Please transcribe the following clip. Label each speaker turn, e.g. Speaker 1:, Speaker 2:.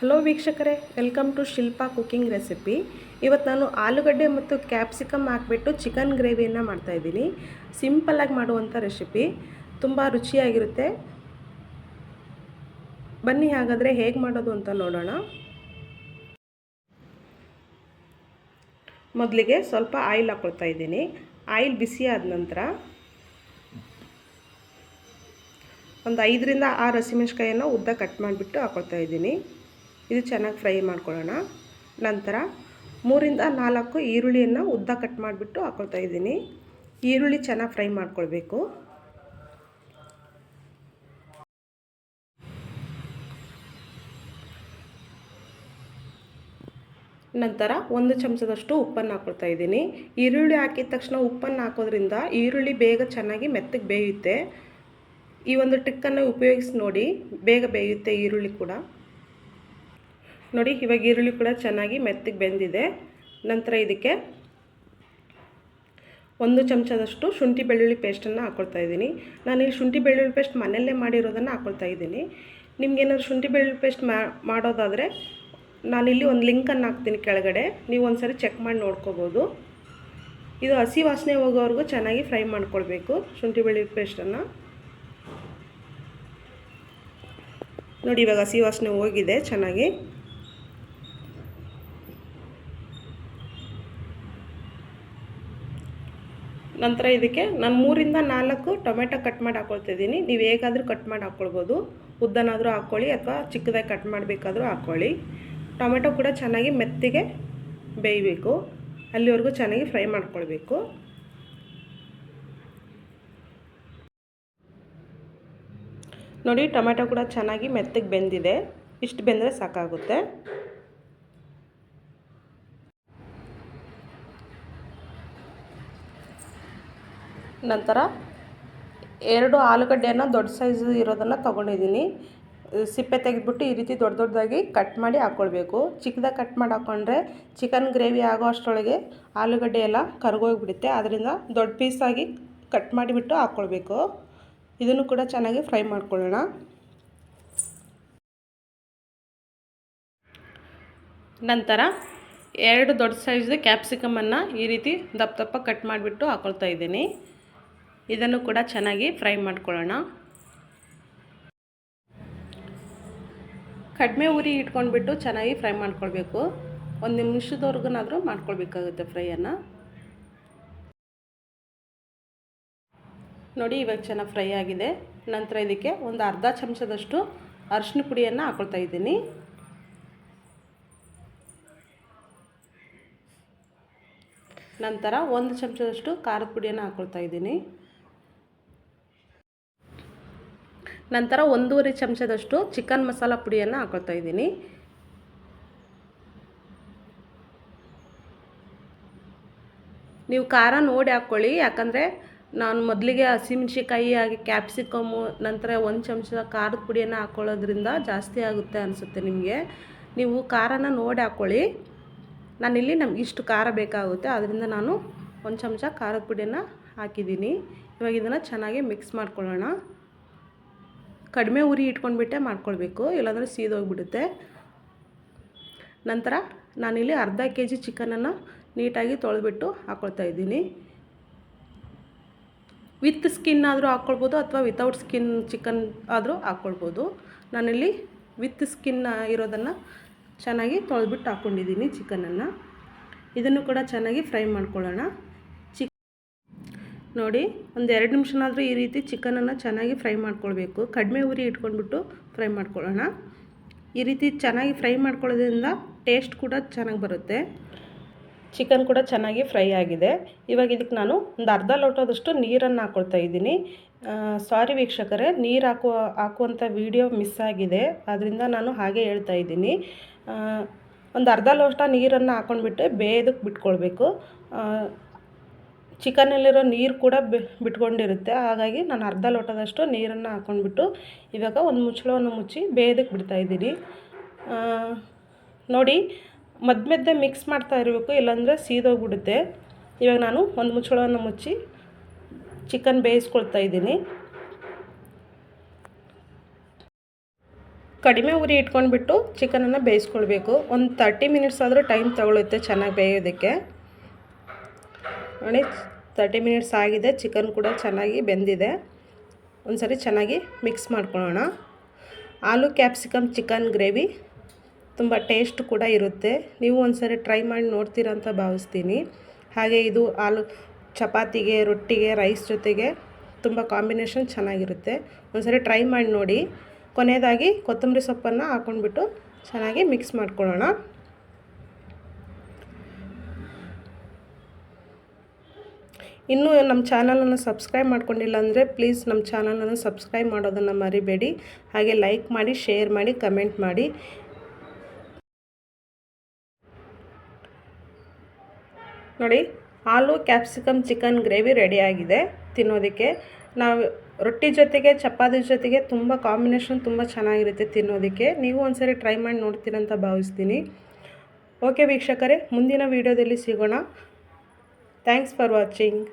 Speaker 1: Hello ವೀಕ್ಷಕರೇ welcome to Shilpa cooking recipe ಇವತ್ತು ನಾನು ಆಲೂಗಡ್ಡೆ ಮತ್ತು ಕ್ಯಾಪ್ಸಿಕಮ್ ಹಾಕ್ಬಿಟ್ಟು ಚಿಕನ್ ಗ್ರೇವಿಯನ್ನು ಮಾಡ್ತಾಯಿದ್ದೀನಿ ಸಿಂಪಲ್ಲಾಗಿ ಮಾಡುವಂಥ ರೆಸಿಪಿ ತುಂಬ ರುಚಿಯಾಗಿರುತ್ತೆ. ಬನ್ನಿ ಹಾಗಾದರೆ ಹೇಗೆ ಮಾಡೋದು ಅಂತ ನೋಡೋಣ. ಮೊದಲಿಗೆ ಸ್ವಲ್ಪ ಆಯಿಲ್ ಹಾಕ್ಕೊಳ್ತಾ ಇದ್ದೀನಿ. ಆಯಿಲ್ ಬಿಸಿ ಆದ ನಂತರ ಒಂದು ಐದರಿಂದ ಆರು ಹಸಿಮೆಣ್ಸಿಕಾಯನ್ನು ಉದ್ದ ಕಟ್ ಮಾಡಿಬಿಟ್ಟು ಹಾಕ್ಕೊಳ್ತಾ ಇದ್ದೀನಿ. ಇದು ಚೆನ್ನಾಗಿ ಫ್ರೈ ಮಾಡ್ಕೊಳ್ಳೋಣ. ನಂತರ ಮೂರಿಂದ ನಾಲ್ಕು ಈರುಳ್ಳಿಯನ್ನು ಉದ್ದ ಕಟ್ ಮಾಡಿಬಿಟ್ಟು ಹಾಕ್ಕೊಳ್ತಾ ಇದ್ದೀನಿ. ಈರುಳ್ಳಿ ಚೆನ್ನಾಗಿ ಫ್ರೈ ಮಾಡ್ಕೊಳ್ಬೇಕು. ನಂತರ ಒಂದು ಚಮಚದಷ್ಟು ಉಪ್ಪನ್ನು ಹಾಕ್ಕೊಳ್ತಾ ಇದ್ದೀನಿ. ಈರುಳ್ಳಿ ಹಾಕಿದ ತಕ್ಷಣ ಉಪ್ಪನ್ನು ಹಾಕೋದ್ರಿಂದ ಈರುಳ್ಳಿ ಬೇಗ ಚೆನ್ನಾಗಿ ಮೆತ್ತಗೆ ಬೇಯುತ್ತೆ. ಈ ಒಂದು ಟ್ರಿಕ್ಕನ್ನು ಉಪಯೋಗಿಸಿ ನೋಡಿ, ಬೇಗ ಬೇಯುತ್ತೆ ಈರುಳ್ಳಿ ಕೂಡ. ನೋಡಿ, ಇವಾಗ ಈರುಳ್ಳಿ ಕೂಡ ಚೆನ್ನಾಗಿ ಮೆತ್ತಗೆ ಬೆಂದಿದೆ. ನಂತರ ಇದಕ್ಕೆ ಒಂದು ಚಮಚದಷ್ಟು ಶುಂಠಿ ಬೆಳ್ಳುಳ್ಳಿ ಪೇಸ್ಟನ್ನು ಹಾಕ್ಕೊಳ್ತಾ ಇದ್ದೀನಿ. ನಾನಿಲ್ಲಿ ಶುಂಠಿ ಬೆಳ್ಳುಳ್ಳಿ ಪೇಸ್ಟ್ ಮನೆಯಲ್ಲೇ ಮಾಡಿರೋದನ್ನು ಹಾಕ್ಕೊಳ್ತಾ ಇದ್ದೀನಿ. ನಿಮ್ಗೇನಾದ್ರು ಶುಂಠಿ ಬೆಳ್ಳುಳ್ಳಿ ಪೇಸ್ಟ್ ಮಾಡೋದಾದರೆ ನಾನಿಲ್ಲಿ ಒಂದು ಲಿಂಕನ್ನು ಹಾಕ್ತೀನಿ ಕೆಳಗಡೆ. ನೀವು ಒಂದು ಸರಿ ಚೆಕ್ ಮಾಡಿ ನೋಡ್ಕೋಬೋದು. ಇದು ಹಸಿ ವಾಸನೆ ಹೋಗೋವರೆಗೂ ಚೆನ್ನಾಗಿ ಫ್ರೈ ಮಾಡ್ಕೊಳ್ಬೇಕು ಶುಂಠಿ ಬೆಳ್ಳುಳ್ಳಿ ಪೇಸ್ಟನ್ನು. ನೋಡಿ, ಇವಾಗ ಹಸಿ ವಾಸನೆ ಹೋಗಿದೆ ಚೆನ್ನಾಗಿ. ನಂತರ ಇದಕ್ಕೆ ನಾನು ಮೂರಿಂದ ನಾಲ್ಕು ಟೊಮೆಟೊ ಕಟ್ ಮಾಡಿ ಹಾಕ್ಕೊಳ್ತಿದ್ದೀನಿ ನೀವು ಹೇಗಾದರೂ ಕಟ್ ಮಾಡಿ ಹಾಕ್ಕೊಳ್ಬೋದು ಉದ್ದನಾದರೂ ಹಾಕ್ಕೊಳ್ಳಿ ಅಥವಾ ಚಿಕ್ಕದಾಗಿ ಕಟ್ ಮಾಡಬೇಕಾದ್ರೂ ಹಾಕ್ಕೊಳ್ಳಿ ಟೊಮೆಟೊ ಕೂಡ ಚೆನ್ನಾಗಿ ಮೆತ್ತಿಗೆ ಬೇಯಬೇಕು. ಅಲ್ಲಿವರೆಗೂ ಚೆನ್ನಾಗಿ ಫ್ರೈ ಮಾಡ್ಕೊಳ್ಬೇಕು. ನೋಡಿ ಟೊಮೆಟೊ ಕೂಡ ಚೆನ್ನಾಗಿ ಮೆತ್ತಗೆ ಬೆಂದಿದೆ. ಇಷ್ಟು ಬೆಂದರೆ ಸಾಕಾಗುತ್ತೆ. ನಂತರ ಎರಡು ಆಲೂಗಡ್ಡೆಯನ್ನು ದೊಡ್ಡ ಸೈಜ್ ಇರೋದನ್ನು ತೊಗೊಂಡಿದ್ದೀನಿ. ಸಿಪ್ಪೆ ತೆಗೆದ್ಬಿಟ್ಟು ಈ ರೀತಿ ದೊಡ್ಡ ದೊಡ್ಡದಾಗಿ ಕಟ್ ಮಾಡಿ ಹಾಕ್ಕೊಳ್ಬೇಕು ಚಿಕ್ಕದಾಗಿ ಕಟ್ ಮಾಡಿ ಹಾಕ್ಕೊಂಡ್ರೆ ಚಿಕನ್ ಗ್ರೇವಿ ಆಗೋ ಅಷ್ಟರೊಳಗೆ ಆಲೂಗಡ್ಡೆ ಎಲ್ಲ ಕರ್ಗೋಗಿಬಿಡುತ್ತೆ. ಅದರಿಂದ ದೊಡ್ಡ ಪೀಸಾಗಿ ಕಟ್ ಮಾಡಿಬಿಟ್ಟು ಹಾಕ್ಕೊಳ್ಬೇಕು ಇದನ್ನು ಕೂಡ ಚೆನ್ನಾಗಿ ಫ್ರೈ ಮಾಡ್ಕೊಳ್ಳೋಣ. ನಂತರ ಎರಡು ದೊಡ್ಡ ಸೈಜ್ದು ಕ್ಯಾಪ್ಸಿಕಮನ್ನು ಈ ರೀತಿ ದಪ್ಪ ದಪ್ಪ ಕಟ್ ಮಾಡಿಬಿಟ್ಟು ಹಾಕ್ಕೊಳ್ತಾ ಇದ್ದೀನಿ. ಇದನ್ನು ಕೂಡ ಚೆನ್ನಾಗಿ ಫ್ರೈ ಮಾಡ್ಕೊಳ್ಳೋಣ. ಕಡಿಮೆ ಉರಿ ಇಟ್ಕೊಂಡ್ಬಿಟ್ಟು ಚೆನ್ನಾಗಿ ಫ್ರೈ ಮಾಡ್ಕೊಳ್ಬೇಕು. ಒಂದು ನಿಮಿಷದವರೆಗೂನಾದರೂ ಮಾಡ್ಕೊಳ್ಬೇಕಾಗುತ್ತೆ ಫ್ರೈಯನ್ನು. ನೋಡಿ, ಇವಾಗ ಚೆನ್ನಾಗಿ ಫ್ರೈ ಆಗಿದೆ. ನಂತರ ಇದಕ್ಕೆ ಒಂದು ಅರ್ಧ ಚಮಚದಷ್ಟು ಅರಶಿನ ಪುಡಿಯನ್ನು ಹಾಕೊಳ್ತಾ ಇದ್ದೀನಿ. ನಂತರ ಒಂದು ಚಮಚದಷ್ಟು ಖಾರದ ಪುಡಿಯನ್ನು ಹಾಕೊಳ್ತಾ ಇದ್ದೀನಿ. ನಂತರ ಒಂದೂವರೆ ಚಮಚದಷ್ಟು ಚಿಕನ್ ಮಸಾಲ ಪುಡಿಯನ್ನು ಹಾಕೊಳ್ತಾ ಇದ್ದೀನಿ. ನೀವು ಖಾರ ನೋಡಿ ಹಾಕ್ಕೊಳ್ಳಿ ಯಾಕಂದರೆ ನಾನು ಮೊದಲಿಗೆ ಹಸಿಮೆಣ್ಸಿಕಾಯಿ ಹಾಗೆ ಕ್ಯಾಪ್ಸಿಕಮ್ಮು ನಂತರ ಒಂದು ಚಮಚ ಖಾರದ ಪುಡಿಯನ್ನು ಹಾಕ್ಕೊಳ್ಳೋದ್ರಿಂದ ಜಾಸ್ತಿ ಆಗುತ್ತೆ ಅನಿಸುತ್ತೆ ನಿಮಗೆ. ನೀವು ಖಾರನ ನೋಡಿ ಹಾಕ್ಕೊಳ್ಳಿ ನಾನಿಲ್ಲಿ ನಮ್ಗೆ ಇಷ್ಟು ಖಾರ ಬೇಕಾಗುತ್ತೆ ಅದರಿಂದ ನಾನು ಒಂದು ಚಮಚ ಖಾರದ ಪುಡಿಯನ್ನು ಹಾಕಿದ್ದೀನಿ. ಇವಾಗ ಇದನ್ನು ಚೆನ್ನಾಗಿ ಮಿಕ್ಸ್ ಮಾಡ್ಕೊಳ್ಳೋಣ. ಕಡಿಮೆ ಉರಿ ಇಟ್ಕೊಂಡ್ಬಿಟ್ಟೆ ಮಾಡ್ಕೊಳ್ಬೇಕು, ಇಲ್ಲಾಂದರೆ ಸೀದೋಗ್ಬಿಡುತ್ತೆ ನಂತರ ನಾನಿಲ್ಲಿ ಅರ್ಧ ಕೆ ಜಿ ಚಿಕನನ್ನು ನೀಟಾಗಿ ತೊಳೆದ್ಬಿಟ್ಟು ಹಾಕ್ಕೊಳ್ತಾ ಇದ್ದೀನಿ. ವಿತ್ ಸ್ಕಿನ್ ಆದರೂ ಹಾಕ್ಕೊಳ್ಬೋದು ಅಥವಾ ವಿತೌಟ್ ಸ್ಕಿನ್ ಚಿಕನ್ ಆದರೂ ಹಾಕ್ಕೊಳ್ಬೋದು ನಾನಿಲ್ಲಿ ವಿತ್ ಸ್ಕಿನ್ ಇರೋದನ್ನು ಚೆನ್ನಾಗಿ ತೊಳೆದ್ಬಿಟ್ಟು ಹಾಕ್ಕೊಂಡಿದ್ದೀನಿ ಚಿಕನನ್ನು. ಇದನ್ನು ಕೂಡ ಚೆನ್ನಾಗಿ ಫ್ರೈ ಮಾಡ್ಕೊಳ್ಳೋಣ. ನೋಡಿ, ಒಂದು ಎರಡು ನಿಮಿಷನಾದರೂ ಈ ರೀತಿ ಚಿಕನನ್ನು ಚೆನ್ನಾಗಿ ಫ್ರೈ ಮಾಡ್ಕೊಳ್ಬೇಕು. ಕಡಿಮೆ ಉರಿ ಇಟ್ಕೊಂಡ್ಬಿಟ್ಟು ಫ್ರೈ ಮಾಡ್ಕೊಳ್ಳೋಣ. ಈ ರೀತಿ ಚೆನ್ನಾಗಿ ಫ್ರೈ ಮಾಡ್ಕೊಳ್ಳೋದ್ರಿಂದ ಟೇಸ್ಟ್ ಕೂಡ ಚೆನ್ನಾಗಿ ಬರುತ್ತೆ. ಚಿಕನ್ ಕೂಡ ಚೆನ್ನಾಗಿ ಫ್ರೈ ಆಗಿದೆ. ಇವಾಗ ಇದಕ್ಕೆ ನಾನು ಒಂದು ಅರ್ಧ ಲೋಟದಷ್ಟು ನೀರನ್ನು ಹಾಕ್ಕೊಳ್ತಾ ಇದ್ದೀನಿ. ಸಾರಿ ವೀಕ್ಷಕರೇ, ನೀರು ಹಾಕುವ ಹಾಕುವಂಥ ವಿಡಿಯೋ ಮಿಸ್ ಆಗಿದೆ. ಅದರಿಂದ ನಾನು ಹಾಗೆ ಹೇಳ್ತಾ ಇದ್ದೀನಿ. ಒಂದು ಅರ್ಧ ಲೋಟ ನೀರನ್ನು ಹಾಕ್ಕೊಂಡ್ಬಿಟ್ಟು ಬೇಯದಕ್ಕೆ ಬಿಟ್ಕೊಳ್ಬೇಕು. ಚಿಕನಲ್ಲಿರೋ ನೀರು ಕೂಡ ಬಿಟ್ಕೊಂಡಿರುತ್ತೆ. ಹಾಗಾಗಿ ನಾನು ಅರ್ಧ ಲೋಟದಷ್ಟು ನೀರನ್ನು ಹಾಕ್ಕೊಂಡ್ಬಿಟ್ಟು ಇವಾಗ ಒಂದು ಮುಚ್ಚಳವನ್ನು ಮುಚ್ಚಿ ಬೇಯೋದಕ್ಕೆ ಬಿಡ್ತಾಯಿದ್ದೀನಿ ನೋಡಿ ಮಧ್ಯ ಮಧ್ಯೆ ಮಿಕ್ಸ್ ಮಾಡ್ತಾ ಇರಬೇಕು, ಇಲ್ಲಾಂದರೆ ಸೀದೋಗ್ಬಿಡುತ್ತೆ. ಇವಾಗ ನಾನು ಒಂದು ಮುಚ್ಚಳವನ್ನು ಮುಚ್ಚಿ ಚಿಕನ್ ಬೇಯಿಸ್ಕೊಳ್ತಾ ಇದ್ದೀನಿ. ಕಡಿಮೆ ಉರಿ ಇಟ್ಕೊಂಡ್ಬಿಟ್ಟು ಚಿಕನನ್ನು ಬೇಯಿಸ್ಕೊಳ್ಬೇಕು. ಒಂದು ತರ್ಟಿ ಮಿನಿಟ್ಸ್ ಆದರೂ ಟೈಮ್ ತಗೊಳುತ್ತೆ ಚೆನ್ನಾಗಿ ಬೇಯೋದಕ್ಕೆ. ನೋಡಿ ತರ್ಟಿ ಮಿನಿಟ್ಸ್ ಆಗಿದೆ. ಚಿಕನ್ ಕೂಡ ಚೆನ್ನಾಗಿ ಬೆಂದಿದೆ. ಒಂದು ಸರಿ ಚೆನ್ನಾಗಿ ಮಿಕ್ಸ್ ಮಾಡ್ಕೊಳ್ಳೋಣ. ಆಲೂ ಕ್ಯಾಪ್ಸಿಕಮ್ ಚಿಕನ್ ಗ್ರೇವಿ ತುಂಬ ಟೇಸ್ಟ್ ಕೂಡ ಇರುತ್ತೆ. ನೀವು ಒಂದು ಸರಿ ಟ್ರೈ ಮಾಡಿ ನೋಡ್ತೀರ ಅಂತ ಭಾವಿಸ್ತೀನಿ. ಹಾಗೆ ಇದು ಆಲೂ ಚಪಾತಿಗೆ, ರೊಟ್ಟಿಗೆ ರೈಸ್ ಜೊತೆಗೆ ತುಂಬ ಕಾಂಬಿನೇಷನ್ ಚೆನ್ನಾಗಿರುತ್ತೆ. ಒಂದು ಸರಿ ಟ್ರೈ ಮಾಡಿ ನೋಡಿ. ಕೊನೆಯದಾಗಿ ಕೊತ್ತಂಬರಿ ಸೊಪ್ಪನ್ನು ಹಾಕ್ಕೊಂಡ್ಬಿಟ್ಟು ಚೆನ್ನಾಗಿ ಮಿಕ್ಸ್ ಮಾಡ್ಕೊಳ್ಳೋಣ. ಇನ್ನೂ ನಮ್ಮ ಚಾನಲನ್ನು ಸಬ್ಸ್ಕ್ರೈಬ್ ಮಾಡ್ಕೊಂಡಿಲ್ಲ ಅಂದರೆ ಪ್ಲೀಸ್ ನಮ್ಮ ಚಾನಲನ್ನು ಸಬ್ಸ್ಕ್ರೈಬ್ ಮಾಡೋದನ್ನು ಮರಿಬೇಡಿ. ಹಾಗೆ ಲೈಕ್ ಮಾಡಿ, ಶೇರ್ ಮಾಡಿ, ಕಮೆಂಟ್ ಮಾಡಿ. ನೋಡಿ, ಆಲೂ, ಕ್ಯಾಪ್ಸಿಕಮ್, ಚಿಕನ್, ಗ್ರೇವಿ ರೆಡಿಯಾಗಿದೆ ತಿನ್ನೋದಕ್ಕೆ. ನಾವು ರೊಟ್ಟಿ ಜೊತೆಗೆ, ಚಪಾತಿ ಜೊತೆಗೆ ತುಂಬ ಕಾಂಬಿನೇಷನ್ ತುಂಬ ಚೆನ್ನಾಗಿರುತ್ತೆ ತಿನ್ನೋದಕ್ಕೆ. ನೀವು ಒಂದ್ಸರಿ ಟ್ರೈ ಮಾಡಿ ನೋಡ್ತೀರಂತ ಭಾವಿಸ್ತೀನಿ. ಓಕೆ ವೀಕ್ಷಕರೇ, ಮುಂದಿನ ವೀಡಿಯೋದಲ್ಲಿ ಸಿಗೋಣ. Thanks for watching.